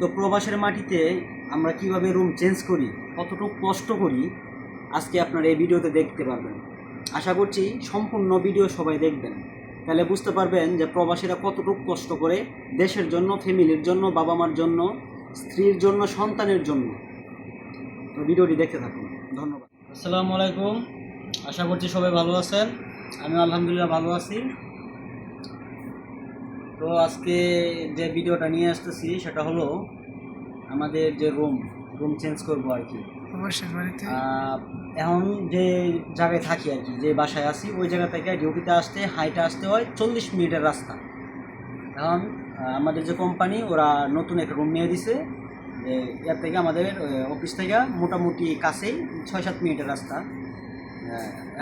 তো প্রবাসের মাটিতে আমরা কীভাবে রুম চেঞ্জ করি, কতটুকু কষ্ট করি, আজকে আপনারা এই ভিডিওতে দেখতে পারবেন। আশা করছি সম্পূর্ণ ভিডিও সবাই দেখবেন। তাহলে বুঝতে পারবেন যে প্রবাসীরা কতটুকু কষ্ট করে দেশের জন্য, ফ্যামিলির জন্য বাবা মার জন্য, স্ত্রীর জন্য, সন্তানের জন্য। তো ভিডিওটি দেখতে থাকুন। ধন্যবাদ। আসসালামু আলাইকুম। আশা করছি সবাই ভালো আছেন। আমি আলহামদুলিল্লাহ ভালো আছি। তো আজকে যে ভিডিওটা নিয়ে আসতেছি সেটা হলো আমাদের যে রুম রুম চেঞ্জ করব আর কি। এখন যে জায়গায় থাকি আর কি যে বাসায় আছি ওই জায়গা থেকে ডিউটিতে আসতে হাইটে আসতে হয় চল্লিশ মিনিটের রাস্তা। এখন আমাদের যে কোম্পানি ওরা নতুন একটা রুম নিয়ে দিছে। যে এর থেকে আমাদের অফিস থেকে মোটামুটি কাছেই ছয় সাত মিনিটের রাস্তা।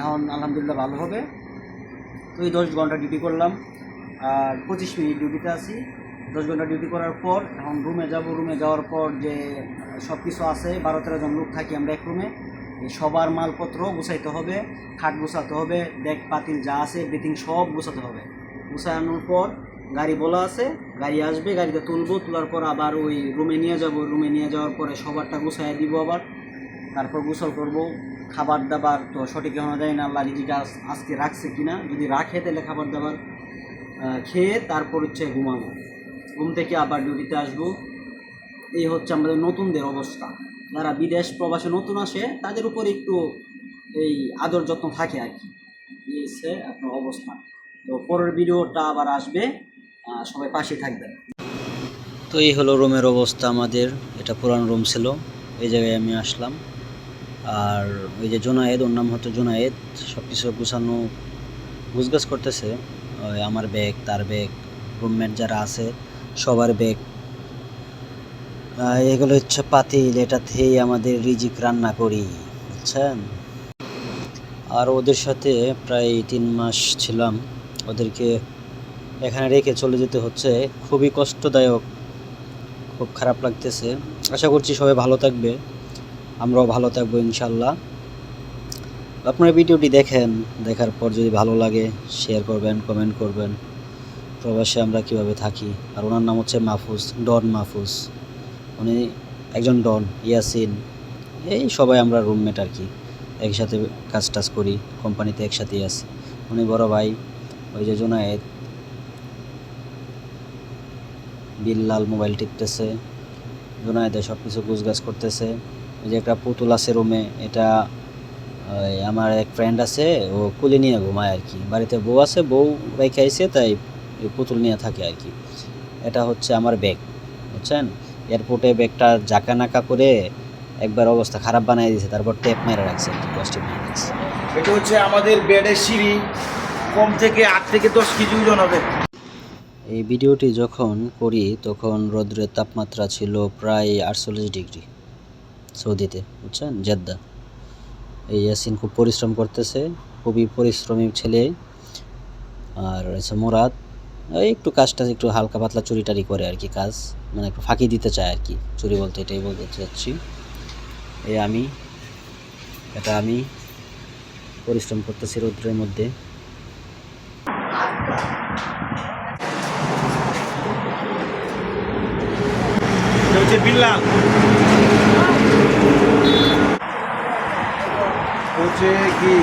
এখন আলহামদুলিল্লাহ ভালো হবে। তো এই দশ ঘণ্টা ডিউটি করলাম। পঁচিশ মিনিট ডিউটিতে আছি। দশ ঘণ্টা ডিউটি করার পর এখন রুমে যাব। রুমে যাওয়ার পর যে সব কিছু আছে, বারো তেরো জন লোক থাকি আমরা এক রুমে সবার মালপত্র গুছাইতে হবে, খাট গুছাতে হবে, ব্যাগ, পাতিল যা আছে বেতিং সব গুছাতে হবে। গুছানোর পর গাড়ি বলা আছে, গাড়ি আসবে, গাড়িতে তুলবো। তোলার পর আবার ওই রুমে নিয়ে যাব। রুমে নিয়ে যাওয়ার পরে সবারটা গুছাই দিব আবার। তারপর গোসল করব। খাবার দাবার তো সঠিক হওয়া যায় না আল্লাহ আজ- আজকে রাখছে কিনা? যদি রাখে তাহলে খাবার দাবার। খেয়ে তারপর হচ্ছে ঘুমাবো। ঘুম থেকে আবার ডিউটিতে আসব। এই হচ্ছে আমাদের নতুনদের অবস্থা। যারা বিদেশ প্রবাসে নতুন আসে, তাদের উপর একটু এই আদর যত্ন থাকে আর কি। এই হচ্ছে আপনার অবস্থা। তো পরের ভিডিওটা আবার আসবে। সবাই পাশে থাকবেন। তো এই হলো রুমের অবস্থা আমাদের। এটা পুরান রুম ছিল। এই জায়গায় আমি আসলাম। আর ওই যে জোনায়েদ, ওর নাম হতো জোনায়েদ। সব কিছু গুছানো, গুছগাছ করতেছে। আমার ব্যাগ তার ব্যাগ রুমমেট যারা আছে, সবার ব্যাগ এগুলো হচ্ছে পাতিল এটাতেই আমাদের রিজিক রান্না করি, বুঝছেন? আর ওদের সাথে প্রায় তিন মাস ছিলাম। ওদেরকে এখানে রেখে চলে যেতে হচ্ছে। খুবই কষ্টদায়ক, খুব খারাপ লাগতেছে। আশা করছি সবাই ভালো থাকবে। আমরাও ভালো থাকব, ইনশাল্লাহ। আপনারা ভিডিওটি দেখেন, দেখার পর যদি ভালো লাগে শেয়ার করবেন কমেন্ট করবেন। প্রবাসে আমরা কীভাবে থাকি? আর ওনার নাম হচ্ছে মাহফুজ, ডন মাহফুজ। উনি একজন ডন, ইয়াসিন। এই সবাই আমরা রুমমেট আর কি। একসাথে কাজ টাজ করি, কোম্পানিতে একসাথেই আছি। উনি বড় ভাই, ওই যে জোনায়েদ। বিল্লাল মোবাইল টিপতেছে। জোনায়েদে সব কিছু গুছগাছ করতেছে। ওই যে একটা পুতুল আছে রুমে এটা ওই আমার এক ফ্রেন্ড আছে ও কুলি নিয়ে ঘুমায় আর কি। বাড়িতে বউ আছে বউ রেখে আইছে তাই পুতুল নিয়ে থাকে আর কি। এটা হচ্ছে আমার ব্যাগ বুঝছেন? এয়ারপোর্টে ব্যাগটা জাকা নাকা করে একবার অবস্থা খারাপ বানিয়ে দিয়েছে তারপর টেপ মেরে রাখছে আর কি প্লাস্টিক মেরে রাখছে। এটা হচ্ছে আমাদের বেডের সিঁড়ি কম থেকে আট থেকে দশ কেজি ওজন হবে। এই ভিডিওটি যখন করি তখন রৌদ্রের তাপমাত্রা ছিল প্রায় আটচল্লিশ ডিগ্রি সৌদিতে বুঝছেন? জেদ্দা। এই ইয়াসিন খুব পরিশ্রম করতেছে, খুবই পরিশ্রমী ছেলে। আর হচ্ছে মুরাদ এই একটু কাজটা একটু হালকা পাতলা চুরি টারি করে আর কি কাজ মানে একটু ফাঁকি দিতে চায় আর কি। চুরি বলতে এটাই বলতে চাচ্ছি। এই আমি, এটা আমি পরিশ্রম করতেছি রৌদ্রের মধ্যে। বিল্লাল। হচ্ছে কি?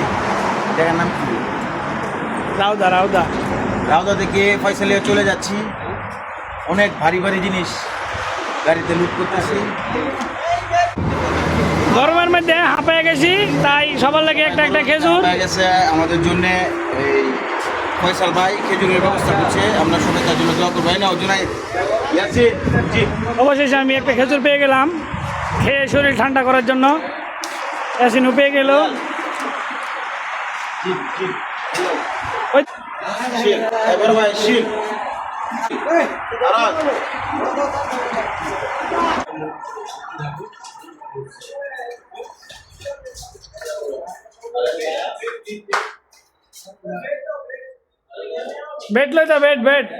জায়গার নাম কি? রাউদা রাউদা। রাউদা থেকে ফয়সালিয়া চলে যাচ্ছি। অনেক ভারী ভারী জিনিস গাড়িতে লুট করতেছি। গরমের মধ্যে হাঁপায় গেছি তাই সবার লাগে একটা একটা খেজুর। গেছে আমাদের জন্য এই ফয়সাল ভাই খেজুরের ব্যবস্থা করছে। আমরা সবাই তার জন্য দোয়া করব। না জি। অবশেষে আমি একটা খেজুর পেয়ে গেলাম। খেয়ে শরীর ঠান্ডা করার জন্য। এসিনু পেয়ে গেল। बैठ लेता बैठ बैठ